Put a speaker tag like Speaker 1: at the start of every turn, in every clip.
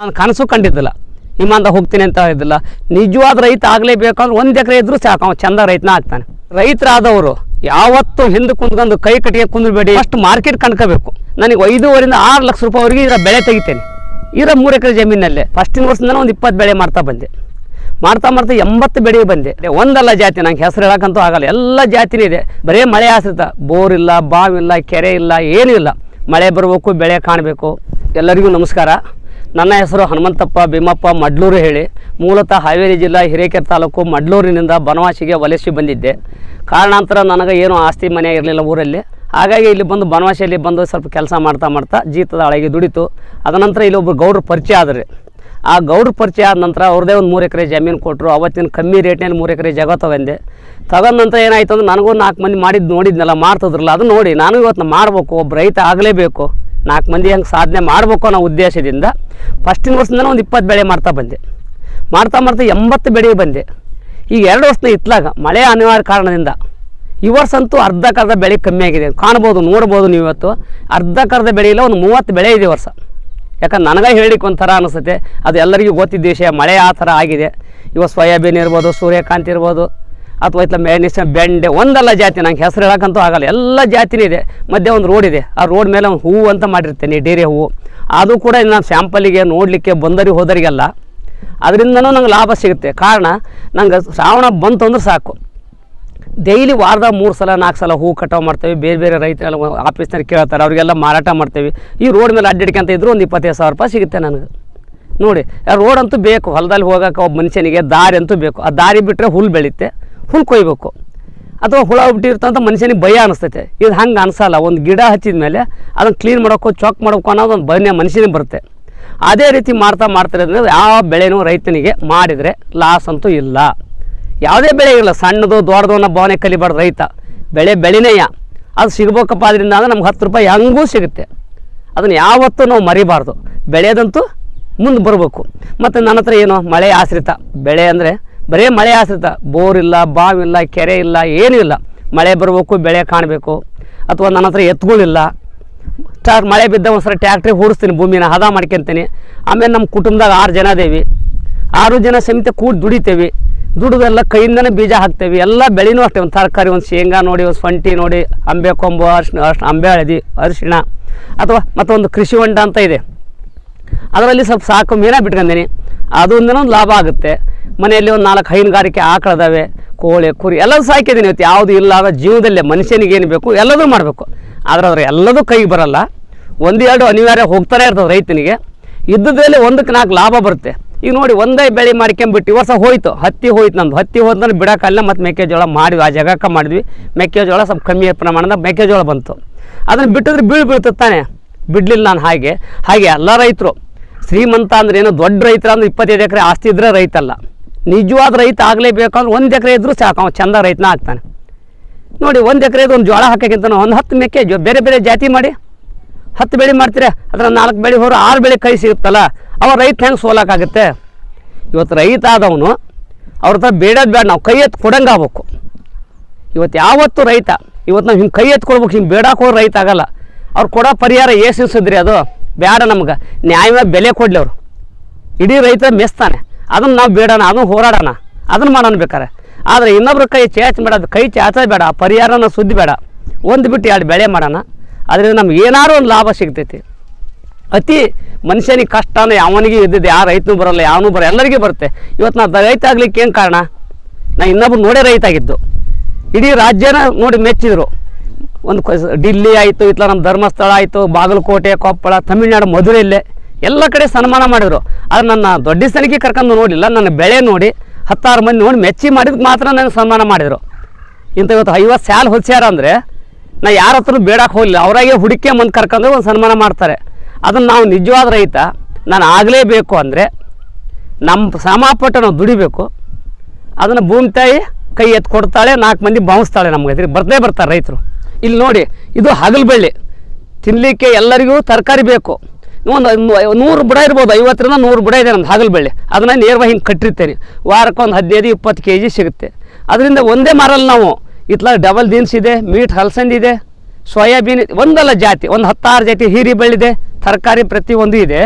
Speaker 1: ನಾನು ಕನಸು ಕಂಡಿದ್ದಿಲ್ಲ. ನಿಮ್ಮಂದ ಹೋಗ್ತೀನಿ ಅಂತ ಇದ್ದಿಲ್ಲ ನಿಜವಾದ ರೈತ ಆಗಲೇಬೇಕಂದ್ರೆ ಒಂದು ಎಕರೆ ಇದ್ರೂ ಸಾಕು ಅವ್ನು ಚಂದ ರೈತನ ಆಗ್ತಾನೆ. ರೈತರಾದವರು ಯಾವತ್ತೂ ಹಿಂದೆ ಕುಂದ್ಕೊಂಡು ಕೈ ಕಟ್ಟಿಗೆ ಕುಂದ್ಬೇಡಿ ಅಷ್ಟು ಮಾರ್ಕೆಟ್ ಕಣ್ಕೋಬೇಕು ನನಗೆ ಐದೂವರಿಂದ ಆರು ಲಕ್ಷ ರೂಪಾಯಿವರೆಗೆ ಇದರ ಬೆಳೆ ತೆಗಿತೇನೆ. ಇರೋ ಮೂರು ಎಕರೆ ಜಮೀನಲ್ಲೇ ಫಸ್ಟಿನ ವರ್ಷದಿಂದ ಒಂದು ಇಪ್ಪತ್ತು ಬೆಳೆ ಮಾಡ್ತಾ ಬಂದೆ. ಮಾಡ್ತಾ ಮಾಡ್ತಾ ಎಂಬತ್ತು ಬೆಳೆ ಬಂದೆ. ಒಂದಲ್ಲ ಜಾತಿ, ನಂಗೆ ಹೆಸರು ಹೇಳೋಕ್ಕಂತೂ ಆಗಲ್ಲ. ಎಲ್ಲ ಜಾತಿನೂ ಇದೆ. ಬರೀ ಮಳೆ ಆಶ್ರಿತ. ಬೋರ್ ಇಲ್ಲ, ಬಾವಿಲ್ಲ, ಕೆರೆ ಇಲ್ಲ, ಏನೂ ಇಲ್ಲ. ಮಳೆ ಬರಬೇಕು, ಬೆಳೆ ಕಾಣಬೇಕು. ಎಲ್ಲರಿಗೂ ನಮಸ್ಕಾರ. ನನ್ನ ಹೆಸರು ಹನುಮಂತಪ್ಪ ಭೀಮಪ್ಪ ಮಡ್ಲೂರು ಹೇಳಿ. ಮೂಲತಃ ಹಾವೇರಿ ಜಿಲ್ಲಾ ಹಿರೇಕೆರೆ ತಾಲೂಕು ಮಡ್ಲೂರಿನಿಂದ ಬನವಾಸಿಗೆ ವಲಸೆ ಬಂದಿದ್ದೆ. ಕಾರಣಾಂತರ ನನಗೆ ಏನು ಆಸ್ತಿ ಮನೆ ಇರಲಿಲ್ಲ ಊರಲ್ಲಿ. ಹಾಗಾಗಿ ಇಲ್ಲಿ ಬಂದು ಬನವಾಸಿಯಲ್ಲಿ ಬಂದು ಸ್ವಲ್ಪ ಕೆಲಸ ಮಾಡ್ತಾ ಮಾಡ್ತಾ ಜೀತದ ಅಳಗೆ ದುಡಿತು. ಅದನಂತರ ಇಲ್ಲಿ ಒಬ್ಬರು ಗೌಡ್ರ ಪರಿಚಯ ಆದ್ರಿ. ಆ ಗೌಡ್ರ ಪರಿಚಯ ಆದ ನಂತರ ಅವ್ರದೇ ಒಂದು ಮೂರು ಎಕರೆ ಜಮೀನು ಕೊಟ್ಟರು ಅವತ್ತಿನ ಕಮ್ಮಿ ರೇಟ್ನಲ್ಲಿ ಮೂರು ಎಕರೆ ಜಾಗ ತಗೊಂಡೆ. ತಗೊಂಡ ನಂತರ ಏನಾಯ್ತು ಅಂದ್ರೆ ನನಗೂ ನಾಲ್ಕು ಮಂದಿ ಮಾಡಿದ್ದು ನೋಡಿದ್ನಲ್ಲ ಮಾಡ್ತಿದ್ರಲ್ಲ ಅದು ನೋಡಿ. ನಾನು ಇವತ್ತು ಮಾಡಬೇಕು, ಒಬ್ಬ ರೈತ ಆಗಲೇಬೇಕು. ನಾಲ್ಕು ಮಂದಿ ಹಂಗೆ ಸಾಧನೆ ಮಾಡಬೇಕು ಅನ್ನೋ ಉದ್ದೇಶದಿಂದ ಫಸ್ಟಿನ ವರ್ಷದಿಂದ ಒಂದು ಇಪ್ಪತ್ತು ಬೆಳೆ ಮಾಡ್ತಾ ಬಂದೆ. ಮಾಡ್ತಾ ಮಾಡ್ತಾ ಎಂಬತ್ತು ಬೆಳೆ ಬಂದೆ. ಈಗ ಎರಡು ವರ್ಷದ ಇತ್ತಲಾಗ ಮಳೆ ಅನಿವಾರ್ಯ ಕಾರಣದಿಂದ ಈ ವರ್ಷ ಅಂತೂ ಅರ್ಧಕ್ಕರ್ಧ ಬೆಳೆ ಕಮ್ಮಿ ಆಗಿದೆ. ಕಾಣ್ಬೋದು, ನೋಡ್ಬೋದು ನೀವು ಇವತ್ತು. ಅರ್ಧಕ್ಕರ್ಧ ಬೆಳೆ ಇಲ್ಲ, ಒಂದು ಮೂವತ್ತು ಬೆಳೆ ಇದೆ ವರ್ಷ. ಯಾಕಂದ್ರೆ ನನಗೆ ಹೇಳಿಕ್ಕೆ ಒಂಥರ ಅನಿಸುತ್ತೆ. ಅದು ಎಲ್ಲರಿಗೂ ಗೊತ್ತಿದ್ದ ವಿಷಯ. ಮಳೆ ಆ ಥರ ಆಗಿದೆ. ಇವತ್ತು ಸೋಯಾಬೀನ್ ಇರ್ಬೋದು, ಸೂರ್ಯಕಾಂತಿ ಇರ್ಬೋದು ಅಥವಾ ಇತ್ತ ಮೇನಿಸ ಬೆಂಡೆ, ಒಂದಲ್ಲ ಜಾತಿ, ನಂಗೆ ಹೆಸರು ಹೇಳಕ್ಕಂತೂ ಆಗಲ್ಲ. ಎಲ್ಲ ಜಾತಿನೂ ಇದೆ. ಮಧ್ಯೆ ಒಂದು ರೋಡ್ ಇದೆ. ಆ ರೋಡ್ ಮೇಲೆ ಒಂದು ಹೂವು ಅಂತ ಮಾಡಿರ್ತೇನೆ, ಡೇರೆ ಹೂವು. ಅದು ಕೂಡ ನಾನು ಸ್ಯಾಂಪಲಿಗೆ ನೋಡಲಿಕ್ಕೆ ಬಂದರಿಗೆ ಹೋದರಿಗೆಲ್ಲ ಅದರಿಂದನೂ ನಂಗೆ ಲಾಭ ಸಿಗುತ್ತೆ. ಕಾರಣ, ನಂಗೆ ಶ್ರಾವಣ ಬಂತು ಅಂದ್ರೆ ಸಾಕು. ಡೈಲಿ ವಾರದಾಗ ಮೂರು ಸಲ, ನಾಲ್ಕು ಸಲ ಹೂ ಕಟಾವು ಮಾಡ್ತೇವೆ. ಬೇರೆ ಬೇರೆ ರೈತರೆಲ್ಲ ಆಫೀಸ್ನಲ್ಲಿ ಕೇಳ್ತಾರೆ. ಅವರಿಗೆಲ್ಲ ಮಾರಾಟ ಮಾಡ್ತೇವೆ. ಈ ರೋಡ್ ಮೇಲೆ ಅಡ್ಡಿಡ್ಕೊಂತ ಇದ್ರು ಒಂದು ಇಪ್ಪತ್ತೈದು ಸಾವಿರ ರೂಪಾಯಿ ಸಿಗುತ್ತೆ ನನಗೆ. ನೋಡಿ ರೋಡ್ ಅಂತೂ ಬೇಕು. ಹೊಲದಲ್ಲಿ ಹೋಗೋಕೆ ಒಬ್ಬ ಮನುಷ್ಯನಿಗೆ ದಾರಿ ಅಂತೂ ಬೇಕು. ಆ ದಾರಿ ಬಿಟ್ಟರೆ ಹುಲ್ಲು ಬೆಳೀತೆ. ಹುಲ್ಲು ಕೊಯ್ಬೇಕು ಅಥವಾ ಹುಳ ಬಿಟ್ಟಿರ್ತಂತ ಮನುಷ್ಯನಿಗೆ ಭಯ ಅನಿಸ್ತೈತೆ. ಇದು ಹಂಗೆ ಅನಿಸಲ್ಲ. ಒಂದು ಗಿಡ ಹಚ್ಚಿದ ಮೇಲೆ ಅದನ್ನು ಕ್ಲೀನ್ ಮಾಡೋಕ್ಕೋ ಚಾಕ್ ಮಾಡೋಕ್ಕೋ ಅನ್ನೋದು ಒಂದು ಭಯ ಮನುಷ್ಯನಿಗೆ ಬರುತ್ತೆ. ಅದೇ ರೀತಿ ಮಾಡ್ತಾ ಮಾಡ್ತಾರೆ ಅಂದರೆ ಯಾವ ಬೆಳೆನೂ ರೈತನಿಗೆ ಮಾಡಿದರೆ ಲಾಸ್ ಅಂತೂ ಇಲ್ಲ. ಯಾವುದೇ ಬೆಳೆ ಇರಲ್ಲ. ಸಣ್ಣದು, ದೊಡ್ಡದು ಅನ್ನೋ ಭಾವನೆ ಕಲಿಬಾರ್ದು ರೈತ. ಬೆಳೆ ಬೆಳೆನೇಯ ಅದು ಸಿಗ್ಬೇಕಪ್ಪ ಅದರಿಂದ ಅಂದರೆ ನಮ್ಗೆ ಹತ್ತು ರೂಪಾಯಿ ಹೆಂಗೂ ಸಿಗುತ್ತೆ. ಅದನ್ನು ಯಾವತ್ತೂ ನಾವು ಮರಿಬಾರ್ದು. ಬೆಳೆಯೋದಂತೂ ಮುಂದೆ ಬರಬೇಕು. ಮತ್ತು ನನ್ನ ಹತ್ರ ಏನು ಮಳೆ ಆಶ್ರಿತ. ಬೆಳೆ ಅಂದರೆ ಬರೀ ಮಳೆ ಆಶ್ರಿತ ಬೋರ್ ಇಲ್ಲ, ಬಾವಿ ಇಲ್ಲ, ಕೆರೆ ಇಲ್ಲ, ಏನೂ ಇಲ್ಲ. ಮಳೆ ಬರಬೇಕು, ಬೆಳೆ ಕಾಣಬೇಕು. ಅಥವಾ ನನ್ನ ಹತ್ರ ಎತ್ತುಗಳಿಲ್ಲ ಸ್ಟಾರ್ ಮಳೆ ಬಿದ್ದ ಒಂದ್ಸಲ ಟ್ಯಾಕ್ಟ್ರಿ ಹೂಡಿಸ್ತೀನಿ ಭೂಮಿನ ಹದ ಮಾಡ್ಕೊಂತೀನಿ. ಆಮೇಲೆ ನಮ್ಮ ಕುಟುಂಬದಾಗ ಆರು ಜನ ಅದೇವಿ. ಆರು ಜನ ಸಮೇತ ಕೂಡಿ ದುಡಿತೇವೆ. ದುಡಿದೆಲ್ಲ ಕೈಯಿಂದನೇ ಬೀಜ ಹಾಕ್ತೇವೆ. ಎಲ್ಲ ಬೆಳೆನೂ ಅಷ್ಟೇ. ಒಂದು ತರಕಾರಿ, ಒಂದು ಶೇಂಗಾ ನೋಡಿ, ಒಂದು ಸ್ವಂಟಿ ನೋಡಿ, ಅಂಬೆ ಕೊಂಬು ಅರ್ಶಿಣ ಅರ್ಶಿಣ ಅಂಬೆ ಹಳದಿ, ಅರಿಶಿಣ. ಅಥವಾ ಮತ್ತೊಂದು ಕೃಷಿ ಹೊಂಡ ಅಂತ ಇದೆ. ಅದರಲ್ಲಿ ಸ್ವಲ್ಪ ಸಾಕು ಮೀನ ಬಿಟ್ಕೊಂಡೀನಿ ಅದೊಂದಿನ ಒಂದು ಲಾಭ ಆಗುತ್ತೆ. ಮನೆಯಲ್ಲಿ ಒಂದು ನಾಲ್ಕು ಹೈನುಗಾರಿಕೆ ಆಕಳದಾವೆ, ಕೋಳಿ, ಕುರಿ ಎಲ್ಲದೂ ಸಾಕಿದ್ದೀನಿ ಇವತ್ತು. ಯಾವುದು ಇಲ್ಲ ಜೀವನದಲ್ಲಿ ಜೀವನದಲ್ಲೇ ಮನುಷ್ಯನಿಗೆ ಏನು ಬೇಕು, ಎಲ್ಲದೂ ಮಾಡಬೇಕು. ಆದ್ರೆ ಅವ್ರು ಎಲ್ಲದೂ ಕೈಗೆ ಬರಲ್ಲ. ಒಂದು ಎರಡು ಅನಿವಾರ್ಯ ಹೋಗ್ತಾರೆ ಇರ್ತದೆ ರೈತನಿಗೆ. ಇದ್ದದಲ್ಲಿ ಒಂದಕ್ಕೆ ನಾಲ್ಕು ಲಾಭ ಬರುತ್ತೆ. ಈಗ ನೋಡಿ, ಒಂದೇ ಬೆಳೆ ಮಾಡ್ಕೊಂಬಿಟ್ಟು ಈ ವರ್ಷ ಹೋಯ್ತು. ಹತ್ತಿ ಹೋಯ್ತು ನಂದು. ಹತ್ತಿ ಹೋದ್ಮೇಲೆ ಬಿಡೋಕ್ಕಲ್ಲ ಮತ್ತು ಮೆಕ್ಕೆಜೋಳ ಮಾಡಿ ಆ ಜಾಗಕ್ಕೆ ಮಾಡಿದ್ವಿ. ಮೆಕ್ಕೆಜೋಳ ಸ್ವಲ್ಪ ಕಮ್ಮಿ ಪ್ರಮಾಣದ ಮೆಕ್ಕೆಜೋಳ ಬಂತು. ಅದನ್ನು ಬಿಟ್ಟಿದ್ರೆ ಬೀಳು ಬೀಳ್ತದೆ ತಾನೆ. ಬಿಡಲಿಲ್ಲ ನಾನು ಹಾಗೆ. ಹಾಗೆ ಎಲ್ಲ ರೈತರು. ಶ್ರೀಮಂತ ಅಂದ್ರೆ ಏನು ದೊಡ್ಡ ರೈತರ ಅಂದ್ರೆ ಇಪ್ಪತ್ತೈದು ಎಕರೆ ಆಸ್ತಿ ಇದ್ರೆ ರೈತ ಅಲ್ಲ ನಿಜವಾದ ರೈತ ಆಗಲೇಬೇಕಂದ್ರೆ ಒಂದು ಎಕರೆ ಇದ್ದರೂ ಸಾಕು ಅವ್ನು ಚಂದ ರೈತನ ಆಗ್ತಾನೆ. ನೋಡಿ, ಒಂದು ಎಕರೆದು ಒಂದು ಜೋಳ ಹಾಕಕ್ಕಿಂತ ಒಂದು ಹತ್ತು ಮೆಕ್ಕೆ ಜೋ ಬೇರೆ ಬೇರೆ ಜಾತಿ ಮಾಡಿ. ಹತ್ತು ಬೆಳೆ ಮಾಡ್ತೀರಾ? ಅದರ ನಾಲ್ಕು ಬೆಳೆ ಹೊರ ಆರು ಬೆಳೆ ಕೈ ಸಿಗುತ್ತಲ್ಲ, ಅವ ರೈತ ಹೆಂಗೆ ಸೋಲಕ್ಕಾಗುತ್ತೆ ಇವತ್ತು ರೈತ ಆದವನು, ಅವ್ರ ಹತ್ರ ಬೇಡೋದು ಬೇಡ, ನಾವು ಕೈ ಎತ್ತು ಕೊಡಂಗೆ ಇವತ್ತು ಯಾವತ್ತು ರೈತ, ಇವತ್ತು ನಾವು ಹಿಂಗೆ ಕೈ ಎತ್ತು ಕೊಡ್ಬೇಕು, ಹಿಂಗೆ ಬೇಡಕ್ಕೆ ಹೋಗಿ ರೈತ ಆಗಲ್ಲ. ಅವ್ರು ಕೊಡೋ ಪರಿಹಾರ ಏಸಿಸಿದ್ರಿ ಅದು ಬೇಡ ನಮ್ಗೆ. ನ್ಯಾಯವಾಗಿ ಬೆಲೆ ಕೊಡಲಿ ಅವರು. ಇಡೀ ರೈತ ಮೆಸ್ತಾನೆ. ಅದನ್ನು ನಾವು ಬೇಡೋಣ ಅದನ್ನು ಹೋರಾಡೋಣ, ಅದನ್ನು ಮಾಡೋಣ ಬೇಕಾರೆ. ಆದರೆ ಇನ್ನೊಬ್ರ ಕೈ ಚಾಚ್ ಬೇಡ ಕೈ ಚಾಚ ಬೇಡ ಪರಿಹಾರನ ಸುದ್ದಿ ಬೇಡ. ಒಂದು ಬಿಟ್ಟು ಎರಡು ಬೆಳೆ ಮಾಡೋಣ. ಅದರಿಂದ ನಮ್ಗೆ ಏನಾದ್ರು ಒಂದು ಲಾಭ ಸಿಗ್ತೈತಿ. ಅತಿ ಮನುಷ್ಯನಿಗೆ ಕಷ್ಟ ಅನ್ನೋ ಯಾವನಿಗೆ ಇದ್ದಿದ್ದು ಯಾವ ರೈತನು ಬರಲ್ಲ, ಯಾವನೂ ಬರೋ ಎಲ್ಲರಿಗೂ ಬರುತ್ತೆ. ಇವತ್ತು ನಾವು ರೈತ ಆಗ್ಲಿಕ್ಕೆ ಏನು ಕಾರಣ? ನಾ ಇನ್ನೊಬ್ರು ನೋಡೇ ರೈತ ಆಗಿದ್ದು. ಇಡೀ ರಾಜ್ಯನ ನೋಡಿ ಮೆಚ್ಚಿದ್ರು. ಒಂದು ಡಿಲ್ಲಿ ಆಯಿತು ಇತ್ಲ ನಮ್ಮ ಧರ್ಮಸ್ಥಳ ಆಯಿತು, ಬಾಗಲಕೋಟೆ, ಕೊಪ್ಪಳ, ತಮಿಳ್ನಾಡು ಮಧುರೆಯಲ್ಲೇ ಎಲ್ಲ ಕಡೆ ಸನ್ಮಾನ ಮಾಡಿದ್ರು. ಆದ್ರೆ ನನ್ನ ದೊಡ್ಡ ಸಲಿಗೆ ಕರ್ಕೊಂಡು ನೋಡಿಲ್ಲ ನನ್ನ ಬೆಳೆ ನೋಡಿ, ಹತ್ತಾರು ಮಂದಿ ನೋಡಿ ಮೆಚ್ಚಿ ಮಾಡಿದಕ್ಕೆ ಮಾತ್ರ ನನಗೆ ಸನ್ಮಾನ ಮಾಡಿದರು. ಇಂಥ ಇವತ್ತು ಐವತ್ತು ಸ್ಯಾಲ್ ಹೊಲ್ಸ್ಯಾರ ಅಂದರೆ ನಾ ಯಾರ ಹತ್ರ ಬೇಡಕ್ಕೆ ಹೋಗಲಿಲ್ಲ. ಅವರಾಗೆ ಹುಡುಕಿ ಮಂದಿ ಕರ್ಕೊಂಡು ಒಂದು ಸನ್ಮಾನ ಮಾಡ್ತಾರೆ. ಅದನ್ನು ನಾವು ನಿಜವಾದ ರೈತ, ನಾನು ಆಗಲೇಬೇಕು ಅಂದರೆ ನಮ್ಮ ಶ್ರಮಪಟ್ಟು ನಾವು ದುಡಿಬೇಕು. ಅದನ್ನು ಭೂಮಿ ತಾಯಿ ಕೈ ಎತ್ತು ಕೊಡ್ತಾಳೆ, ನಾಲ್ಕು ಮಂದಿ ಬಾವಿಸ್ತಾಳೆ ನಮ್ಗೆ. ಇದ್ರಿಗೆ ಬರ್ತೇ ಬರ್ತಾರೆ ರೈತರು. ಇಲ್ಲಿ ನೋಡಿ, ಇದು ಹಗಲು ಬೆಳ್ಳಿ ತಿನ್ನಲಿಕ್ಕೆ ಎಲ್ಲರಿಗೂ ತರಕಾರಿ ಬೇಕು. ಒಂದು ನೂರು ಬುಡ ಇರ್ಬೋದು, ಐವತ್ತರಿಂದ ನೂರು ಬುಡ ಇದೆ ನಮ್ದು ಹಾಗಲ್ ಬೆಳ್ಳಿ ಅದನ್ನು ನೇರವಾಗಿ ಹಿಂಗೆ ಕಟ್ಟಿರ್ತೇನೆ ವಾರಕ್ಕೆ ಒಂದು ಹದಿನೈದು, ಇಪ್ಪತ್ತು ಕೆ ಜಿ ಸಿಗುತ್ತೆ. ಅದರಿಂದ ಒಂದೇ ಮರಲ್ಲಿ ನಾವು. ಇತ್ಲ ಡಬಲ್ ಬೀನ್ಸ್ ಇದೆ, ಮೀಟ್ ಹಲಸಂದಿ ಇದೆ, ಸೋಯಾಬೀನ್ ಒಂದಲ್ಲ ಜಾತಿ, ಒಂದು ಹತ್ತಾರು ಜಾತಿ ಹೀರಿ ಬೆಳ್ಳಿದೆ ತರಕಾರಿ ಪ್ರತಿಯೊಂದು ಇದೆ.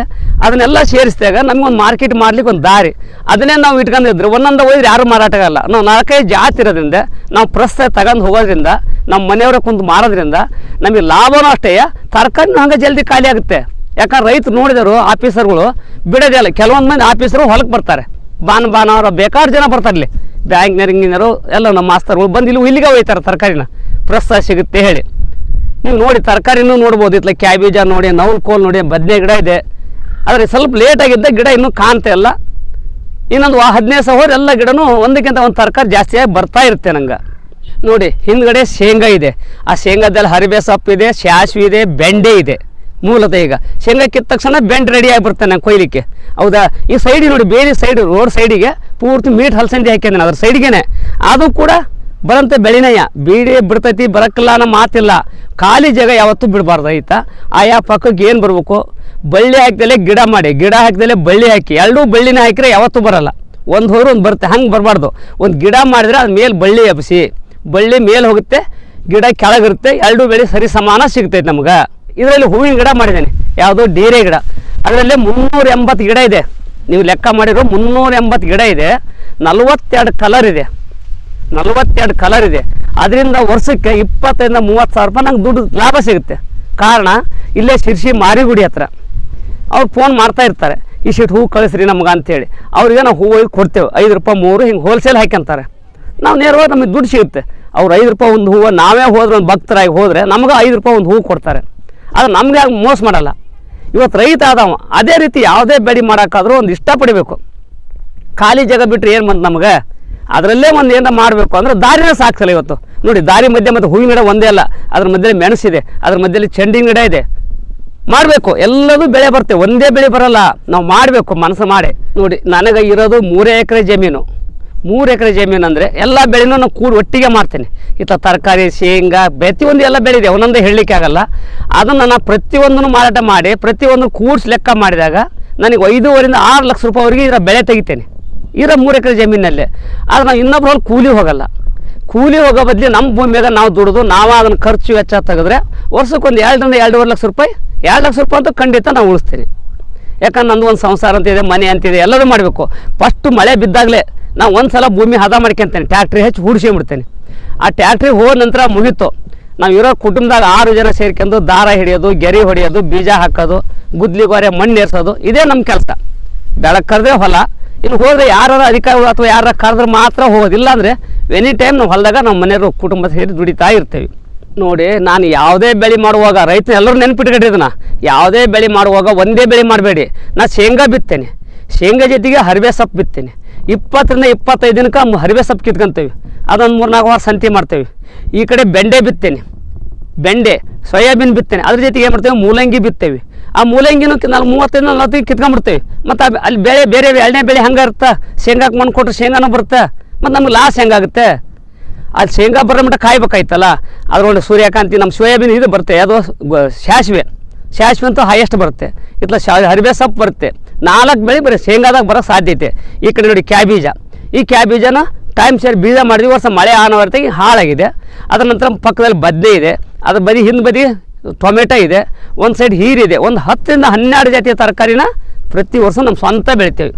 Speaker 1: ಅದನ್ನೆಲ್ಲ ಸೇರಿಸಿದಾಗ ನಮ್ಗೊಂದು ಮಾರ್ಕೆಟ್ ಮಾಡ್ಲಿಕ್ಕೆ ಒಂದು ದಾರಿ. ಅದನ್ನೇ ನಾವು ಇಟ್ಕೊಂಡಿದ್ರು ಒಂದೊಂದು ಹೋದ್ರೆ ಯಾರು ಮಾರಾಟ ಆಗಲ್ಲ. ನಾವು ನಾಲ್ಕೈದು ಜಾತಿ ಇರೋದ್ರಿಂದ, ನಾವು ಪ್ರಸ್ತ ತಗೊಂಡು ಹೋಗೋದ್ರಿಂದ ನಮ್ಮ ಮನೆಯವರ ಕುಂತು ಮಾರೋದ್ರಿಂದ ನಮಗೆ ಲಾಭನೂ ಅಷ್ಟೇ, ತರಕಾರಿನೂ ಹಂಗೆ ಜಲ್ದಿ ಖಾಲಿ ಆಗುತ್ತೆ. ಯಾಕಂದ್ರೆ ರೈತರು ನೋಡಿದರು ಆಫೀಸರ್ಗಳು ಬಿಡೋದಿಲ್ಲ ಕೆಲವೊಂದು ಮಂದಿ ಆಫೀಸರು ಹೊಲಕ್ಕೆ ಬರ್ತಾರೆ. ಬಾನ್ ಬಾನ ಅವ್ರ ಬೇಕಾರು ಜನ ಬರ್ತಾರೆ ಇಲ್ಲಿ. ಇಂಜಿನಿಯರು, ಎಲ್ಲ ನಮ್ಮ ಮಾಸ್ತರ್ಗಳು ಬಂದು ಇಲ್ಲಿ ಇಲ್ಲಿಗೆ ಒಯ್ತಾರೆ ತರಕಾರಿನ. ಪ್ರಸ್ತ ಸಿಗುತ್ತೆ ಹೇಳಿ. ನೀವು ನೋಡಿ, ತರಕಾರಿನೂ ನೋಡ್ಬೋದು. ಇತ್ಲ ಕ್ಯಾಬೇಜ ನೋಡಿ ನವಲ್ ಕೋಲ್ ನೋಡಿ, ಬದನೆ ಗಿಡ ಇದೆ. ಆದರೆ ಸ್ವಲ್ಪ ಲೇಟ್ ಆಗಿದ್ದ ಗಿಡ ಇನ್ನೂ ಕಾಣ್ತಾ ಇಲ್ಲ. ಇನ್ನೊಂದು ಹದಿನೈದು ಸಾವಿರ ಎಲ್ಲ ಗಿಡನೂ ಒಂದಕ್ಕಿಂತ ಒಂದು ತರಕಾರಿ ಜಾಸ್ತಿಯಾಗಿ ಬರ್ತಾ ಇರುತ್ತೆ ನಂಗೆ. ನೋಡಿ, ಹಿಂದ್ಗಡೆ ಶೇಂಗಾ ಇದೆ. ಆ ಶೇಂಗಾದಲ್ಲಿ ಹರಿಬೇ ಸೊಪ್ಪು ಇದೆ ಶಾಸ್ವಿ ಇದೆ, ಬೆಂಡೆ ಇದೆ. ಮೂಲತಃ ಈಗ. ಶೇಂಗಾ ಕಿತ್ತ ತಕ್ಷಣ ಬೆಂಡ್ ರೆಡಿ ಆಗಿಬಿಡ್ತಾನೆ ಕೊಯ್ಲಿಕ್ಕೆ. ಹೌದಾ? ಈ ಸೈಡಿಗೆ ನೋಡಿ, ಬೇರೆ ಸೈಡ್ ರೋಡ್ ಸೈಡಿಗೆ ಪೂರ್ತಿ ಮೀಟ್ ಹಲಸಂದಿ ಹಾಕ್ಯಂದಾನೆ ಅದ್ರ ಸೈಡ್ಗೆನೆ ಅದು ಕೂಡ ಬರಂತೆ ಬೆಳಿನಯ್ಯ. ಬೀಡಿ ಬಿಡ್ತೈತಿ, ಬರಕ್ಕಿಲ್ಲ ಅನ್ನೋ ಮಾತಿಲ್ಲ. ಖಾಲಿ ಜಾಗ ಯಾವತ್ತೂ ಬಿಡಬಾರ್ದು, ಆಯ್ತಾ? ಆಯಾ ಪಕ್ಕಕ್ಕೆ ಏನು ಬರಬೇಕು? ಬಳ್ಳಿ ಹಾಕಿದಲೆ ಗಿಡ ಮಾಡಿ, ಗಿಡ ಹಾಕಿದಲೆ ಬಳ್ಳಿ ಹಾಕಿ. ಎರಡೂ ಬಳ್ಳಿನ ಹಾಕಿದ್ರೆ ಯಾವತ್ತೂ ಬರಲ್ಲ. ಒಂದು ಹೋರು ಒಂದು ಬರುತ್ತೆ, ಹಂಗೆ ಬರಬಾರ್ದು. ಒಂದು ಗಿಡ ಮಾಡಿದ್ರೆ ಅದು ಮೇಲೆ ಬಳ್ಳಿ ಎಬ್ಸಿ. ಬಳ್ಳಿ ಮೇಲೆ ಹೋಗುತ್ತೆ, ಗಿಡ ಕೆಳಗಿರುತ್ತೆ, ಎರಡೂ ಬೆಳೆ ಸರಿ ಸಮಾನ ಸಿಗ್ತೈತೆ ನಮ್ಗೆ. ಇದರಲ್ಲಿ ಹೂವಿನ ಗಿಡ ಮಾಡಿದ್ದೇನೆ. ಯಾವುದು ಡೇರೆ ಗಿಡ. ಅದರಲ್ಲಿ ಮುನ್ನೂರ ಎಂಬತ್ತು ಗಿಡ ಇದೆ. ನೀವು ಲೆಕ್ಕ ಮಾಡಿರೋ ಮುನ್ನೂರ ಎಂಬತ್ತು ಗಿಡ ಇದೆ. ನಲವತ್ತೆರಡು ಕಲರ್ ಇದೆ. ನಲವತ್ತೆರಡು ಕಲರ್ ಇದೆ. ಅದರಿಂದ ವರ್ಷಕ್ಕೆ ಇಪ್ಪತ್ತರಿಂದ ಮೂವತ್ತು ಸಾವಿರ ರೂಪಾಯಿ ನಂಗೆ ದುಡ್ಡು ಲಾಭ ಸಿಗುತ್ತೆ. ಕಾರಣ, ಇಲ್ಲೇ ಶಿರ್ಸಿ ಮಾರಿಗುಡಿ ಹತ್ರ. ಅವ್ರು ಫೋನ್ ಮಾಡ್ತಾ ಇರ್ತಾರೆ. ಇಷ್ಟಿಟ್ಟು ಹೂ ಕಳಿಸ್ರಿ ನಮ್ಗೆ ಅಂತೇಳಿ ಅವ್ರಿಗೆ ನಾವು ಹೂವು ಕೊಡ್ತೇವೆ. ಐದು ರೂಪಾಯಿ ಮೂರು ಹಿಂಗೆ ಹೋಲ್ಸೇಲ್ ಹಾಕ್ಯಂತಾರೆ. ನಾವು ನೇರವಾಗಿ ನಮಗೆ ದುಡ್ಡು ಸಿಗುತ್ತೆ. ಅವ್ರು ಐದು ರೂಪಾಯಿ ಒಂದು ಹೂವು, ನಾವೇ ಹೋದ್ರೆ ಒಂದು ಭಕ್ತರಾಗಿ ಹೋದರೆ ನಮ್ಗೆ ಐದು ರೂಪಾಯಿ ಒಂದು ಹೂವು ಕೊಡ್ತಾರೆ. ಅದು ನಮ್ಗೆ ಆಗ ಮೋಸ ಮಾಡಲ್ಲ. ಇವತ್ತು ರೈತ ಆದವ, ಅದೇ ರೀತಿ ಯಾವುದೇ ಬೆಳೆ ಮಾಡೋಕ್ಕಾದ್ರೂ ಒಂದು ಇಷ್ಟಪಡಬೇಕು. ಖಾಲಿ ಜಾಗ ಬಿಟ್ಟರೆ ಏನು ಬಂತು ನಮಗೆ? ಅದರಲ್ಲೇ ಒಂದು ಏನಾರ ಮಾಡಬೇಕು ಅಂದ್ರೆ ದಾರಿನೇ ಸಾಕ್ಸಲ್ಲ ಇವತ್ತು. ನೋಡಿ, ದಾರಿ ಮಧ್ಯೆ ಮತ್ತು ಹೂವಿನ ಗಿಡ ಒಂದೇ ಅಲ್ಲ, ಅದ್ರ ಮಧ್ಯೆ ಮೆಣಸಿದೆ ಅದ್ರ ಮಧ್ಯದಲ್ಲಿ ಚೆಂಡಿನ ಗಿಡ ಇದೆ. ಮಾಡಬೇಕು, ಎಲ್ಲದೂ ಬೆಳೆ ಬರುತ್ತೆ ಒಂದೇ ಬೆಳೆ ಬರಲ್ಲ. ನಾವು ಮಾಡಬೇಕು, ಮನಸ್ಸು ಮಾಡಿ. ನೋಡಿ, ನನಗೆ ಇರೋದು ಮೂರೇ ಎಕರೆ ಜಮೀನು. ಮೂರು ಎಕರೆ ಜಮೀನು ಅಂದರೆ ಎಲ್ಲ ಬೆಳೆನೂ ನಾನು ಕೂಡಿ ಒಟ್ಟಿಗೆ ಮಾಡ್ತೇನೆ. ಇತ್ತ ತರಕಾರಿ, ಶೇಂಗಾ, ಪ್ರತಿಯೊಂದು ಎಲ್ಲ ಬೆಳೆ ಇದೆ ಒಂದೊಂದೇ ಹೇಳಲಿಕ್ಕೆ ಆಗಲ್ಲ. ಅದನ್ನು ನಾನು ಪ್ರತಿಯೊಂದನ್ನು ಮಾರಾಟ ಮಾಡಿ, ಪ್ರತಿಯೊಂದು ಕೂಡ್ಸಿ ಲೆಕ್ಕ ಮಾಡಿದಾಗ ನನಗೆ ಐದೂವರಿಂದ ಆರು ಲಕ್ಷ ರೂಪಾಯಿವರೆಗೆ ಇದರ ಬೆಳೆ ತೆಗಿತೇನೆ. ಇರೋ ಮೂರು ಎಕರೆ ಜಮೀನಲ್ಲೇ. ಆದರೆ ನಾವು ಇನ್ನೊಬ್ಬರಲ್ಲಿ ಕೂಲಿ ಹೋಗಲ್ಲ. ಕೂಲಿ ಹೋಗೋ ಬದಲಿ ನಮ್ಮ ಭೂಮಿಯಾಗ ನಾವು ದುಡಿದು ನಾವು ಅದನ್ನು ಖರ್ಚು ವೆಚ್ಚ ತೆಗೆದ್ರೆ ವರ್ಷಕ್ಕೊಂದು ಎರಡರಿಂದ ಎರಡೂವರೆ ಲಕ್ಷ ರೂಪಾಯಿ, ಎರಡು ಲಕ್ಷ ರೂಪಾಯಿ ಅಂತೂ ಖಂಡಿತ ನಾವು ಉಳಿಸ್ತೀನಿ. ಯಾಕಂದ್ರೆ ನಂದು ಒಂದು ಸಂಸಾರ ಅಂತಿದೆ, ಮನೆ ಅಂತಿದೆ, ಎಲ್ಲರೂ ಮಾಡಬೇಕು. ಫಸ್ಟು ಮಳೆ ಬಿದ್ದಾಗಲೇ ನಾವು ಒಂದು ಸಲ ಭೂಮಿ ಹದ ಮಾಡ್ಕೊಂತೇನೆ ಟ್ಯಾಕ್ಟ್ರಿ ಹೆಚ್ಚು ಬಿಡ್ತೇನೆ ಆ ಟ್ಯಾಕ್ಟ್ರಿ ಹೋದ ನಂತರ ಮುಗೀತು. ನಾವು ಇರೋ ಕುಟುಂಬದಾಗ ಆರು ಜನ ಸೇರ್ಕೊಂಡು ದಾರ ಹಿಡಿಯೋದು, ಗೆರೆ ಹೊಡೆಯೋದು, ಬೀಜ ಹಾಕೋದು ಗುದ್ಲಿಗೋರೆ ಮಣ್ಣು ಏರ್ಸೋದು, ಇದೇ ನಮ್ಮ ಕೆಲಸ. ಬೆಳಗ್ಗೆ ಕರೆದ್ರೆ ಹೊಲ ಇನ್ನು ಹೋದ್ರೆ ಯಾರು ಅಧಿಕಾರಿಗಳು ಅಥವಾ ಯಾರ ಕರೆದ್ರೆ ಮಾತ್ರ ಹೋಗೋದಿಲ್ಲ ಅಂದರೆ ಎನಿ ಟೈಮ್ ನಾವು ಹೊಲದಾಗ ನಮ್ಮ ಮನೆಯವರು ಕುಟುಂಬ ಸೇರಿ ದುಡಿತಾ ಇರ್ತೇವೆ. ನೋಡಿ, ನಾನು ಯಾವುದೇ ಬೆಳೆ ಮಾಡುವಾಗ ರೈತ ಎಲ್ಲರೂ ನೆನ್ಪಿಟ್ಕೊಂಡಿದ್ದನ ಯಾವುದೇ ಬೆಳೆ ಮಾಡುವಾಗ ಒಂದೇ ಬೆಳೆ ಮಾಡಬೇಡಿ. ನಾನು ಶೇಂಗಾ ಬಿತ್ತೇನೆ. ಶೇಂಗಾ ಜೊತೆಗೆ ಹರಿವೆ ಸೊಪ್ಪು ಬಿತ್ತೇನೆ. ಇಪ್ಪತ್ತರಿಂದ ಇಪ್ಪತ್ತೈದು ದಿನಕ್ಕೆ ಹರಿವೆ ಸೊಪ್ಪು ಕಿತ್ಕೊಂತೇವೆ. ಅದೊಂದು ಮೂರು ನಾಲ್ಕು ವಾರ ಸಂತೆ ಮಾಡ್ತೇವೆ. ಈ ಕಡೆ ಬೆಂಡೆ ಬಿತ್ತೇನೆ. ಬೆಂಡೆ, ಸೋಯಾಬೀನ್ ಬಿತ್ತೇನೆ. ಅದ್ರ ಜೊತೆಗೆ ಏನು ಮಾಡ್ತೇವೆ? ಮೂಲಂಗಿ ಬಿತ್ತೇವೆ. ಆ ಮೂಲಂಗಿನೂ ನಾಲ್ಕು ಮೂವತ್ತೈದು ನಲ್ವತ್ತೈದು ಕಿತ್ಕೊಂಡ್ಬಿಡ್ತೇವೆ ಮತ್ತು ಅಲ್ಲಿ ಬೆಳೆ ಬೇರೆ ಎರಡನೇ ಬೆಳೆ ಹಂಗೆ ಇರುತ್ತೆ? ಶೇಂಗಾಕ್ಕೆ ಮಣ್ಣು ಕೊಟ್ಟರೆ ಶೇಂಗಾನೂ ಬರುತ್ತೆ? ಮತ್ತು ನಮ್ಗೆ ಲಾಸ್ ಹೆಂಗಾಗುತ್ತೆ ಅಲ್ಲಿ ಶೇಂಗಾ ಬರೋ ಮಟ್ಟ ಕಾಯ್ಬೇಕಾಯ್ತಲ್ಲ? ಅದ್ರೊಳಗೆ ಸೂರ್ಯಕಾಂತಿ ನಮ್ಮ ಸೋಯಾಬೀನ್ ಇದು ಬರುತ್ತೆ. ಅದು ಸಾಸಿವೆ ಸಾಸಿವೆ ಅಂತೂ ಹೈಯೆಸ್ಟ್ ಬರುತ್ತೆ. ಇತ್ಲ ಶಾ ಹರಿಬೆ ಸೊಪ್ಪು ಬರುತ್ತೆ. ನಾಲ್ಕು ಬೆಳೆ ಬರೀ ಶೇಂಗಾದಾಗ ಬರೋ ಸಾಧ್ಯತೆ ಈ ಕಡೆ ನೋಡಿ ಕ್ಯಾಬೀಜ. ಈ ಕ್ಯಾಬೀಜನ ಟೈಮ್ ಸೇರಿ ಬೀಜ ಮಾಡಿದ್ವಿ ವರ್ಷ ಮಳೆ ಆನವರ್ತಾಗಿ ಹಾಳಾಗಿದೆ. ಅದರ ನಂತರ ಪಕ್ಕದಲ್ಲಿ ಬದ್ನೆ ಇದೆ. ಅದ್ರ ಬದಿ ಹಿಂದೆ ಬದಿ ಟೊಮೆಟೊ ಇದೆ. ಒಂದು ಸೈಡ್ ಹೀರಿದೆ ಒಂದು ಹತ್ತರಿಂದ ಹನ್ನೆರಡು ಜಾತಿಯ ತರಕಾರಿನ ಪ್ರತಿ ವರ್ಷ ನಮ್ಮ ಸ್ವಂತ ಬೆಳಿತೇವೆ.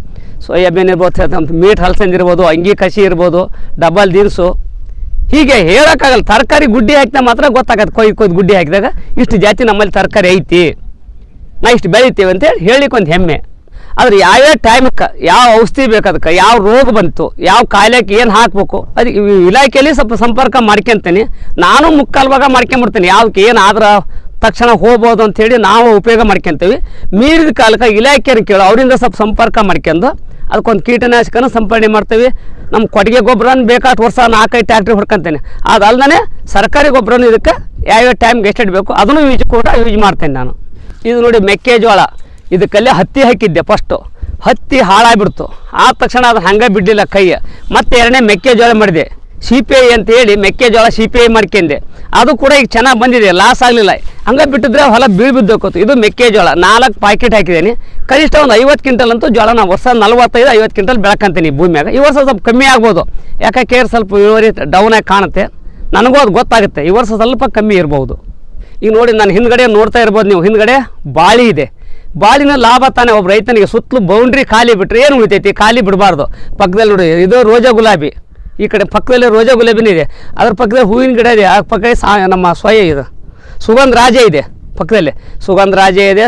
Speaker 1: ಸೋಯಾಬೀನ್ ಇರ್ಬೋದು ಮೀಟ್ ಹಲಸಂದಿ ಇರ್ಬೋದು, ಅಂಗಿ ಕಸಿ ಇರ್ಬೋದು ಡಬಲ್ ದಿನಸು. ಹೀಗೆ ಹೇಳೋಕ್ಕಾಗಲ್ಲ. ತರಕಾರಿ ಗುಡ್ಡಿ ಹಾಕಿದಾಗ ಮಾತ್ರ ಗೊತ್ತಾಗತ್ತೆ. ಕೊಯ್ ಕೊಯ್ದು ಗುಡ್ಡಿ ಹಾಕಿದಾಗ ಇಷ್ಟು ಜಾತಿ ನಮ್ಮಲ್ಲಿ ತರಕಾರಿ ಐತಿ. ನಾ ಇಷ್ಟು ಬೆಳಿತೀವಿ ಅಂತೇಳಿ ಹೇಳಿಕ್ಕೆ ಒಂದು ಹೆಮ್ಮೆ. ಆದ್ರೆ ಯಾವ್ಯಾವ ಟೈಮಕ್ಕೆ ಯಾವ ಔಷಧಿ ಬೇಕು ಅದಕ್ಕೆ, ಯಾವ ರೋಗ ಬಂತು, ಯಾವ ಕಾಯಿಲೆಗೆ ಏನು ಹಾಕಬೇಕು ಅದಕ್ಕೆ ಇಲಾಖೆಯಲ್ಲಿ ಸ್ವಲ್ಪ ಸಂಪರ್ಕ ಮಾಡ್ಕೊಂತೀನಿ. ನಾನು ಮುಕ್ಕಾಲು ಭಾಗ ಮಾಡ್ಕೊಂಬಿಡ್ತೀನಿ. ಯಾವ್ಕೆ ಏನು ಆದ್ರೆ ತಕ್ಷಣ ಹೋಗ್ಬೋದು ಅಂತೇಳಿ ನಾವು ಉಪಯೋಗ ಮಾಡ್ಕೊಂತೀವಿ. ಮೀರಿದ ಕಾಲಕ್ಕೆ ಇಲಾಖೆಯನ್ನು ಕೇಳೋ, ಅವರಿಂದ ಸ್ವಲ್ಪ ಸಂಪರ್ಕ ಮಾಡ್ಕೊಂಡು ಅದಕ್ಕೊಂದು ಕೀಟನಾಶಕನ ಸಂಪರ್ಣೆ ಮಾಡ್ತೀವಿ. ನಮ್ಮ ಕೊಡುಗೆ ಗೊಬ್ಬರನ ಬೇಕಾದ ವರ್ಷ ನಾಲ್ಕೈದು ಟ್ಯಾಕ್ಟ್ರಿ ಹೊಡ್ಕೊಂತೇನೆ. ಅದಲ್ಲದೆ ಸರ್ಕಾರಿ ಗೊಬ್ಬರನೂ ಇದಕ್ಕೆ ಯಾವ್ಯಾವ ಟೈಮ್ಗೆ ಎಷ್ಟು ಬೇಕು, ಅದನ್ನು ಯೂಸ್ ಕೂಡ ಯೂಸ್ ಮಾಡ್ತೇನೆ ನಾನು. ಇದು ನೋಡಿ ಮೆಕ್ಕೆಜೋಳ. ಇದಕ್ಕಲ್ಲೇ ಹತ್ತಿ ಹಾಕಿದ್ದೆ ಫಸ್ಟು ಹತ್ತಿ ಹಾಳಾಗ್ಬಿಡ್ತು. ಆದ ತಕ್ಷಣ ಅದು ಹಂಗೆ ಬಿಡಲಿಲ್ಲ ಕೈ ಮತ್ತೆ ಎರಡನೇ ಮೆಕ್ಕೆಜೋಳ ಮಾಡಿದೆ. ಸಿ ಪಿ ಐ ಅಂತ ಹೇಳಿ ಮೆಕ್ಕೆಜೋಳ ಸಿ ಪಿ ಐ ಮಾಡ್ಕೊಂಡೆ. ಅದು ಕೂಡ ಈಗ ಚೆನ್ನಾಗಿ ಬಂದಿದೆ ಲಾಸ್ ಆಗಲಿಲ್ಲ. ಹಂಗೆ ಬಿಟ್ಟಿದ್ರೆ ಹೊಲ ಬೀಳ್ಬಿದ್ದಕ್ಕೂ ಇದು ಮೆಕ್ಕೆಜೋಳ. ನಾಲ್ಕು ಪ್ಯಾಕೆಟ್ ಹಾಕಿದ್ದೀನಿ. ಕನಿಷ್ಠ ಒಂದು ಐವತ್ತು ಕ್ವಿಂಟಲ್ ಅಂತೂ ಜೋಳ ನಾವು ವರ್ಷ ನಲ್ವತ್ತೈದು, ಐವತ್ತು ಕ್ವಿಂಟಲ್ ಬೆಳಕಂತೀನಿ ಭೂಮಿಯಾಗ. ಈ ವರ್ಷ ಸ್ವಲ್ಪ ಕಮ್ಮಿ ಆಗ್ಬೋದು. ಯಾಕೆ ಕೇರ್ ಸ್ವಲ್ಪ ಇಳುವರಿ ಡೌನ್ ಆಗಿ ಕಾಣುತ್ತೆ. ನನಗೂ ಅದು ಗೊತ್ತಾಗುತ್ತೆ. ಈ ವರ್ಷ ಸ್ವಲ್ಪ ಕಮ್ಮಿ ಇರ್ಬೋದು. ಈಗ ನೋಡಿ, ನಾನು ಹಿಂದ್ಗಡೆ ನೋಡ್ತಾ ಇರ್ಬೋದು ನೀವು. ಹಿಂದ್ಗಡೆ ಬಾಳಿ ಇದೆ. ಬಾಳಿನ ಲಾಭ ತಾನೇ ಒಬ್ಬ ರೈತನಿಗೆ ಸುತ್ತಲೂ ಬೌಂಡ್ರಿ ಖಾಲಿ ಬಿಟ್ಟರೆ ಏನು ಉಳಿತೈತಿ? ಖಾಲಿ ಬಿಡಬಾರ್ದು. ಪಕ್ಕದಲ್ಲಿ ನೋಡಿ ಇದು ರೋಜಾ ಗುಲಾಬಿ. ಈ ಕಡೆ ಪಕ್ಕದಲ್ಲಿ ರೋಜಾ ಗುಲಾಬಿನೇ ಇದೆ. ಅದ್ರ ಪಕ್ಕದಲ್ಲಿ ಹೂವಿನ ಗಿಡ ಇದೆ. ಆ ಪಕ್ಕ ಸಾ ನಮ್ಮ ಸ್ವಯ ಇದು. ಸುಗಂಧ ರಾಜ ಇದೆ ಪಕ್ಕದಲ್ಲಿ. ಸುಗಂಧ ರಾಜ ಇದೆ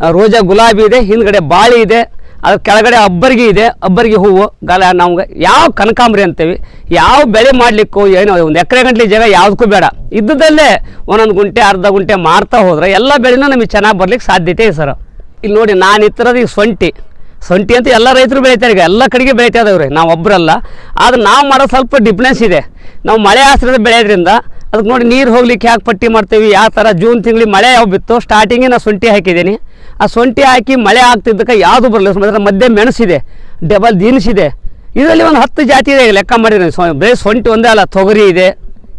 Speaker 1: ಆ, ರೋಜಾ ಗುಲಾಬಿ ಇದೆ ಹಿಂದ್ಗಡೆ ಬಾಳಿ ಇದೆ. ಅದ್ರ ಕೆಳಗಡೆ ಅಬ್ಬರಿಗೆ ಇದೆ ಅಬ್ಬರಿಗೆ ಹೂವು. ಗಲ ನಮ್ಗೆ ಯಾವ ಕನಕಾಂಬರಿ ಅಂತೀವಿ, ಯಾವ ಬೆಳೆ ಮಾಡಲಿಕ್ಕೂ ಏನೋ ಒಂದು ಎಕರೆ ಗಂಟ್ಲೆ ಜಾಗ ಯಾವುದಕ್ಕೂ ಬೇಡ. ಇದ್ದದಲ್ಲೇ ಒಂದೊಂದು ಗುಂಟೆ, ಅರ್ಧ ಗುಂಟೆ ಮಾರ್ತಾ ಹೋದ್ರೆ ಎಲ್ಲ ಬೆಳೆನೂ ನಮಗೆ ಚೆನ್ನಾಗಿ ಬರ್ಲಿಕ್ಕೆ ಸಾಧ್ಯತೆ ಇದೆ ಸರ್. ಇಲ್ಲಿ ನೋಡಿ, ನಾನು ಇತ್ತರದ ಈಗ ಸೊಂಟಿ. ಸೊಂಟಿ ಅಂತ ಎಲ್ಲ ರೈತರು ಬೆಳಿತಾರೆ ಈಗ, ಎಲ್ಲ ಕಡೆಗೆ ಬೆಳೀತಾ ಇದಾವ್ರಿ ನಾವು ಒಬ್ಬರಲ್ಲ ಆದ್ರೆ ನಾವು ಮಾಡೋ ಸ್ವಲ್ಪ ಡಿಫ್ರೆನ್ಸ್ ಇದೆ. ನಾವು ಮಳೆ ಆಶ್ರಯದ ಬೆಳೆಯೋದ್ರಿಂದ ಅದಕ್ಕೆ ನೋಡಿ ನೀರು ಹೋಗ್ಲಿಕ್ಕೆ ಯಾಕೆ ಪಟ್ಟಿ ಮಾಡ್ತೀವಿ? ಯಾವ ಥರ ಜೂನ್ ತಿಂಗಳಿಗೆ ಮಳೆ ಯಾವ ಬಿತ್ತು ಸ್ಟಾರ್ಟಿಂಗಿಗೆ ನಾನು ಶುಂಠಿ ಹಾಕಿದ್ದೀನಿ. ಆ ಸೊಂಟಿ ಹಾಕಿ ಮಳೆ ಆಗ್ತಿದ್ದಕ್ಕೆ ಯಾವುದು ಬರಲಿಲ್ಲ ಅದರ ಮಧ್ಯೆ ಮೆಣಸಿದೆ ಡಬಲ್ ದಿನಸಿದೆ. ಇದರಲ್ಲಿ ಒಂದು ಹತ್ತು ಜಾತಿ ಇದೆ. ಲೆಕ್ಕ ಮಾಡಿದ್ರೆ ಸೊ, ಬರೀ ಸೊಂಟಿ ಒಂದೇ ಅಲ್ಲ, ತೊಗರಿ ಇದೆ,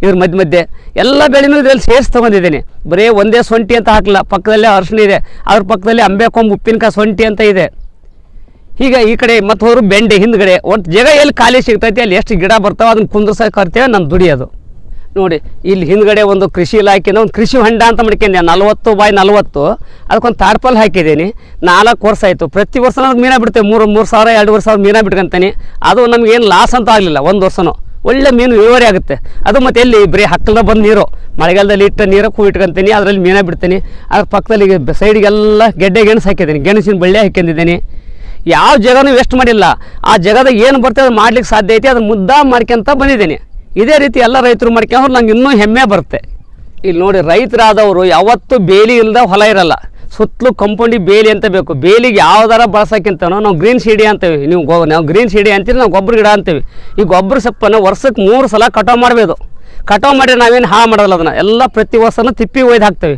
Speaker 1: ಇದ್ರ ಮಧ್ಯ ಮಧ್ಯೆ. ಎಲ್ಲ ಬೆಳೆನೂ ಇದರಲ್ಲಿ ಸೇರಿಸಿ ತೊಗೊಂಡಿದ್ದೀನಿ. ಬರೀ ಒಂದೇ ಸೊಂಟಿ ಅಂತ ಹಾಕಲ್ಲ ಪಕ್ಕದಲ್ಲೇ ಅರ್ಶಿಣ ಇದೆ. ಅದ್ರ ಪಕ್ಕದಲ್ಲಿ ಅಂಬೇಕೊಂಬು ಉಪ್ಪಿನಕಾಯಿ ಸೊಂಟಿ ಅಂತ ಇದೆ. ಹೀಗೆ ಈ ಕಡೆ ಮತ್ತೆ ಹೋದ್ರು ಬೆಂಡೆ ಹಿಂದ್ಗಡೆ, ಒಂದು ಜಾಗ ಎಲ್ಲಿ ಖಾಲಿ ಸಿಗ್ತೈತಿ, ಅಲ್ಲಿ ಎಷ್ಟು ಗಿಡ ಬರ್ತಾವೆ ಅದನ್ನು ಕುಂದ್ರಸಕ್ಕೆ ಕರ್ತೇವೆ ನಮ್ಮ ದುಡಿಯೋದು. ನೋಡಿ, ಇಲ್ಲಿ ಹಿಂದ್ಗಡೆ ಒಂದು ಕೃಷಿ ಇಲಾಖೆಯಿಂದ ಒಂದು ಕೃಷಿ ಹೊಂಡ ಅಂತ ಮಾಡ್ಕೊಂಡೆ. ನಲ್ವತ್ತು ಬಾಯ್ ನಲ್ವತ್ತು. ಅದಕ್ಕೊಂದು ತಾಡ್ಪಲ್ ಹಾಕಿದ್ದೀನಿ. ನಾಲ್ಕು ವರ್ಷ ಆಯಿತು. ಪ್ರತಿ ವರ್ಷ ನಾವು ಮೀನ ಬಿಡ್ತೇವೆ. ಮೂರು ಮೂರು ಸಾವಿರ ಎರಡುವರೆ ಸಾವಿರ ಮೀನ ಬಿಟ್ಕೊಂತೀನಿ. ಅದು ನಮಗೇನು ಲಾಸ್ ಅಂತ ಆಗಲಿಲ್ಲ. ಒಂದು ವರ್ಷನೂ. ಒಳ್ಳೆ ಮೀನು ಇಳುವರಿ ಆಗುತ್ತೆ. ಅದು ಮತ್ತೆ ಎಲ್ಲಿ? ಬರೀ ಹಕ್ಕಲ ಬಂದು ನೀರು. ಮಳೆಗಾಲದಲ್ಲಿ ಇಟ್ಟ ನೀರು ಹೂ ಇಟ್ಕೊಂತೀನಿ. ಅದರಲ್ಲಿ ಮೀನ ಬಿಡ್ತೀನಿ. ಅದ್ರ ಪಕ್ಕದಲ್ಲಿ ಸೈಡಿಗೆಲ್ಲ ಗೆಡ್ಡೆ ಗೆಣಸು ಹಾಕಿದ್ದೀನಿ. ಗೆಣಸಿನ ಬಳ್ಳಿ ಹಾಕೊಂಡಿದ್ದೀನಿ ಯಾವ ಜಾಗನೂ ವೇಸ್ಟ್ ಮಾಡಿಲ್ಲ. ಆ ಜಾಗದಾಗ ಏನು ಬರ್ತದೆ ಅದು ಮಾಡ್ಲಿಕ್ಕೆ ಸಾಧ್ಯ ಐತಿ. ಅದನ್ನ ಮುದ್ದಾ ಮಾಡ್ಕೊಂತ ಬಂದಿದ್ದೀನಿ. ಇದೇ ರೀತಿ ಎಲ್ಲ ರೈತರು ಮಾಡ್ಕೊಂಡ್ರೆ ನಂಗೆ ಇನ್ನೂ ಹೆಮ್ಮೆ ಬರುತ್ತೆ. ಇಲ್ಲಿ ನೋಡಿ ರೈತರಾದವರು ಯಾವತ್ತೂ ಬೇಲಿ ಇಲ್ಲದ ಹೊಲ ಇರಲ್ಲ. ಸುತ್ತಲೂ ಕಂಪೌಂಡಿ ಬೇಲಿ ಅಂತ ಬೇಕು. ಬೇಲಿಗೆ ಯಾವ್ದಾರ ಬಳಸಕ್ಕಿಂತ ನಾವು ಗ್ರೀನ್ ಸೀಡಿ ಅಂತೇವೆ. ನೀವು ಗೊ ನಾವು ಗ್ರೀನ್ ಸೀಡಿ ಅಂತೀವಿ ನಾವು ಗೊಬ್ಬರ ಗಿಡ ಅಂತೀವಿ. ಈ ಗೊಬ್ಬರ ಸೊಪ್ಪನ್ನು ವರ್ಷಕ್ಕೆ ಮೂರು ಸಲ ಕಟಾವು ಮಾಡಬೇಕು. ಕಟಾವು ಮಾಡಿ ನಾವೇನು ಹಾಳು ಮಾಡೋಲ್ಲ ಅದನ್ನು. ಎಲ್ಲ ಪ್ರತಿ ವರ್ಷನೂ ತಿಪ್ಪಿ ಒಯ್ದು ಹಾಕ್ತೇವೆ.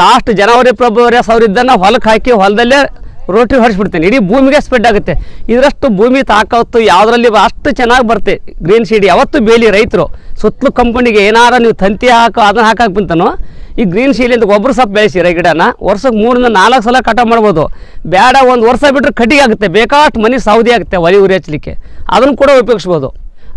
Speaker 1: ಲಾಸ್ಟ್ ಜನವರಿ, ಫೆಬ್ರವರಿ ಸಾವಿರ ಇದ್ದನ್ನು ಹೊಲಕ್ಕೆ ಹಾಕಿ ಹೊಲದಲ್ಲೇ ರೋಟಿ ಹೊರಿಸ್ಬಿಡ್ತೇನೆ. ಇಡೀ ಭೂಮಿಗೆ ಸ್ಪ್ರೆಡ್ ಆಗುತ್ತೆ. ಇದರಷ್ಟು ಭೂಮಿ ತಾಕತ್ತು ಯಾವುದರಲ್ಲಿ ಅಷ್ಟು ಚೆನ್ನಾಗಿ ಬರುತ್ತೆ ಗ್ರೀನ್ ಶೀಡ್ ಯಾವತ್ತು ಬೇಲಿ ರೈತರು. ಸುತ್ತಲೂ ಕಂಪನಿಗೆ ಏನಾರ ನೀವು ತಂತಿ ಹಾಕೋ, ಅದನ್ನ ಹಾಕಕ್ಕೆ ಈ ಗ್ರೀನ್ ಶೀಲಿಂದ ಗೊಬ್ಬರ ಸೊಪ್ಪು ಬೆಳೆಸಿ ಗಿಡನ ವರ್ಷಕ್ಕೆ ಮೂರಿಂದ ನಾಲ್ಕು ಸಲ ಕಟಾವು ಮಾಡ್ಬೋದು. ಬೇಡ ಒಂದು ವರ್ಷ ಬಿಟ್ಟರೆ ಕಟ್ಟಿಗೆ ಆಗುತ್ತೆ. ಬೇಕಾಷ್ಟು ಮನೆ ಸೌದಿ ಆಗುತ್ತೆ, ಒಲಿ ಉರಿ ಹಚ್ಚಲಿಕ್ಕೆ. ಅದನ್ನು ಕೂಡ ಉಪಯೋಗಿಸ್ಬೋದು.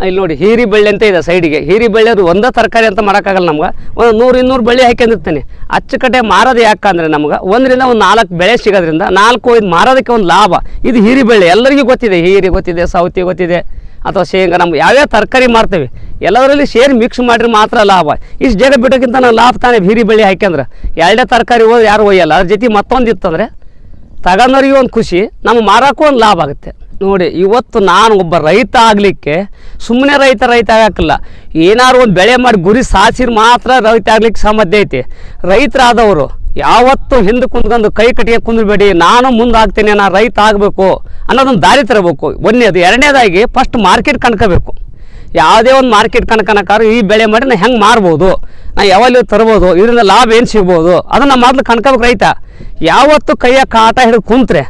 Speaker 1: ಇಲ್ಲಿ ನೋಡಿ, ಹೀರಿ ಬಳ್ಳಿ ಅಂತ ಇದೆ ಸೈಡಿಗೆ. ಹೀರಿ ಬಳ್ಳಿ ಅದು ಒಂದೇ ತರಕಾರಿ ಅಂತ ಮಾಡೋಕ್ಕಾಗಲ್ಲ ನಮ್ಗೆ. ಒಂದು ನೂರು ಇನ್ನೂರು ಬಳ್ಳಿ ಹಾಕೊಂಡಿರ್ತೀನಿ ಅಚ್ಚುಕಟ್ಟೆ ಮಾರೋದು ಯಾಕಂದ್ರೆ ನಮ್ಗೆ ಒಂದರಿಂದ ಒಂದು ನಾಲ್ಕು ಬೆಳೆ ಸಿಗೋದ್ರಿಂದ ನಾಲ್ಕು ಐದು ಮಾರೋದಕ್ಕೆ ಒಂದು ಲಾಭ. ಇದು ಹೀರಿ ಬಳ್ಳಿ. ಎಲ್ಲರಿಗೂ ಗೊತ್ತಿದೆ. ಹೀರಿ ಗೊತ್ತಿದೆ, ಸೌತಿ ಗೊತ್ತಿದೆ, ಅಥವಾ ಶೇಂಗಾ. ನಮ್ಗೆ ಯಾವ್ಯಾವ ತರಕಾರಿ ಮಾರ್ತೀವಿ, ಎಲ್ಲದರಲ್ಲಿ ಶೇರ್ ಮಿಕ್ಸ್ ಮಾಡಿದ್ರೆ ಮಾತ್ರ ಲಾಭ. ಇಷ್ಟು ಜಾಗ ಬಿಡೋಕ್ಕಿಂತ ನಾವು ಲಾಭ ತಾನೇ ಹೀರಿ ಬಳ್ಳಿ ಹಾಕ್ಯಂದ್ರೆ. ಎರಡೇ ತರಕಾರಿ ಹೋದ್ರೆ ಯಾರು ಒಯ್ಯಲ್ಲ. ಅದ್ರ ಜೊತೆ ಮತ್ತೊಂದು ಇತ್ತಂದ್ರೆ ತಗೊಂಡವ್ರಿಗೂ ಒಂದು ಖುಷಿ, ನಮ್ಗೆ ಮಾರಕ್ಕೂ ಒಂದು ಲಾಭ ಆಗುತ್ತೆ. ನೋಡಿ, ಇವತ್ತು ನಾನು ಒಬ್ಬ ರೈತ ಆಗಲಿಕ್ಕೆ ಸುಮ್ಮನೆ ರೈತ ರೈತ ಆಗಕ್ಕಿಲ್ಲ ಏನಾದ್ರು ಒಂದು ಬೆಳೆ ಮಾಡಿ ಗುರಿ ಸಾಧಿಸಿದ್ರೆ ಮಾತ್ರ ರೈತ ಆಗ್ಲಿಕ್ಕೆ ಸಾಮರ್ಥ್ಯ ಐತಿ. ರೈತರಾದವರು, ಯಾವತ್ತು ಹಿಂದೆ ಕುಂತ್ಕೊಂಡು ಕೈ ಕಟ್ಟಿಗೆ ಕುಂದ್ರಬೇಡಿ, ನಾನು ಮುಂದೆ ಆಗ್ತೀನಿ ನಾನು ರೈತ ಆಗಬೇಕು ಅನ್ನೋದೊಂದು ದಾರಿ ತರಬೇಕು. ಒಂದನೇದು, ಎರಡನೇದಾಗಿ ಫಸ್ಟ್ ಮಾರ್ಕೆಟ್ ಕಣ್ಕೋಬೇಕು. ಯಾವುದೇ ಒಂದು ಮಾರ್ಕೆಟ್ ಕಣ್ಕನಕ್ಕಾದ್ರೆ ಈ ಬೆಳೆ ಮಾಡಿ ನಾನು ಹೆಂಗೆ ಮಾರ್ಬೋದು? ನಾ ಯಾವಲ್ಲಿ ತರ್ಬೋದು? ಇದರಿಂದ ಲಾಭ ಏನು ಸಿಗ್ಬೋದು? ಅದನ್ನು ಮೊದಲು ಕಣ್ಕೋಬೇಕು ರೈತ. ಯಾವತ್ತು ಕೈಯ ಕಾಟ ಹಿಡಿದು ಕುಂತ್ರೆ,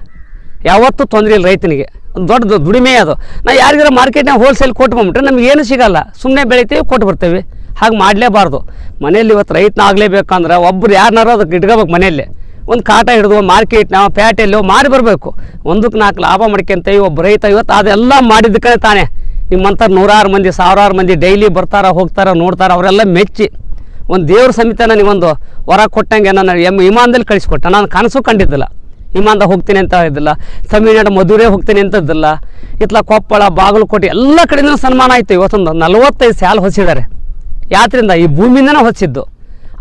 Speaker 1: ಯಾವತ್ತೂ ತೊಂದರೆ ಇಲ್ಲ ರೈತನಿಗೆ. ದೊಡ್ಡ ದುಡಿಮೆ ಅದು. ನಾವು ಯಾರಿಗಾರ ಮಾರ್ಕೆಟ್ನಾಗ ಹೋಲ್ಸೇಲ್ ಕೊಟ್ಟು ಬಂದ್ಬಿಟ್ರೆ ನಮ್ಗೆ ಏನು ಸಿಗಲ್ಲ. ಸುಮ್ಮನೆ ಬೆಳಿತೀವಿ, ಕೊಟ್ಟು ಬರ್ತೇವೆ. ಹಾಗೆ ಮಾಡಲೇಬಾರ್ದು. ಮನೇಲಿ ಇವತ್ತು ರೈತನ ಆಗಲೇಬೇಕಂದ್ರೆ ಒಬ್ಬರು ಯಾರನ್ನಾರು ಅದಕ್ಕೆ ಇಟ್ಕೋಬೇಕು ಮನೆಯಲ್ಲಿ. ಒಂದು ಕಾಟ ಹಿಡಿದು ಮಾರ್ಕೆಟ್ನ ಪ್ಯಾಟೆಲ್ಲೋ ಮಾರಿ ಬರಬೇಕು. ಒಂದಕ್ಕೆ ನಾಲ್ಕು ಲಾಭ ಮಾಡ್ಕೊಂತೀವಿ ಒಬ್ಬ ರೈತ ಇವತ್ತು ಅದೆಲ್ಲ ಮಾಡಿದ್ದಕ್ಕೆ ತಾನೇ. ನಿಮ್ಮಂಥ ನೂರಾರು ಮಂದಿ, ಸಾವಿರಾರು ಮಂದಿ ಡೈಲಿ ಬರ್ತಾರ, ಹೋಗ್ತಾರ, ನೋಡ್ತಾರ, ಅವರೆಲ್ಲ ಮೆಚ್ಚಿ. ಒಂದು ದೇವ್ರ ಸಮೇತ ನನಗೊಂದು ವರ ಕೊಟ್ಟಂಗೆ ನಾನು ಎಂ ವಿಮಾನದಲ್ಲಿ ಕಳಿಸ್ಕೊಟ್ಟೆ. ನಾನು ಕನಸು ಕಂಡಿದ್ದಿಲ್ಲ. ವಿಮಾನದಾಗ ಹೋಗ್ತೀನಿ ಅಂತ ಇದ್ದಿಲ್ಲ ತಮಿಳ್ನಾಡು ಮಧುರೆ ಹೋಗ್ತೀನಿ ಅಂತದ್ದಿಲ್ಲ, ಇತ್ಲ ಕೊಪ್ಪಳ, ಬಾಗಲಕೋಟೆ ಎಲ್ಲ ಕಡೆಯಿಂದ ಸನ್ಮಾನ ಆಯಿತು. ಇವತ್ತೊಂದು ನಲವತ್ತೈದು ಸಾಲ ಹೊಸಿದ್ದಾರೆ ಯಾತ್ರಿಂದ ಈ ಭೂಮಿಯಿಂದನೇ ಹೊಸಿದ್ದು.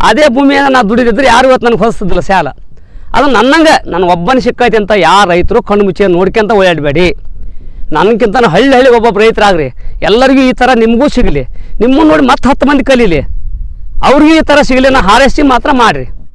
Speaker 1: ಅದೇ ಭೂಮಿಯಿಂದ ನಾನು ದುಡಿದಿದ್ರೆ ಯಾರು ಇವತ್ತು ನನಗೆ ಹೊಸಿದ್ದಿಲ್ಲ ಸಾಲ ಅದು ನನ್ನಂಗೆ ನಾನು ಒಬ್ಬನ ಸಿಕ್ಕೈತಿ ಅಂತ ಯಾರು ರೈತರು ಕಣ್ಣು ಮುಚ್ಚಿ ನೋಡ್ಕೊಂತ ಓಡಾಡಬೇಡಿ. ನನಗಿಂತ ಹಳ್ಳಿ ಹಳ್ಳಿ ಒಬ್ಬೊಬ್ಬ ರೈತರಾಗ್ರಿ. ಎಲ್ಲರಿಗೂ ಈ ಥರ ನಿಮಗೂ ಸಿಗಲಿ. ನಿಮ್ಮನ್ನು ನೋಡಿ ಮತ್ತೆ ಹತ್ತು ಮಂದಿ ಕಲೀಲಿ. ಅವ್ರಿಗೂ ಈ ಥರ ಸಿಗಲಿ ನಾ ಹಾರೈಸಿ ಮಾತ್ರ ಮಾಡಿರಿ.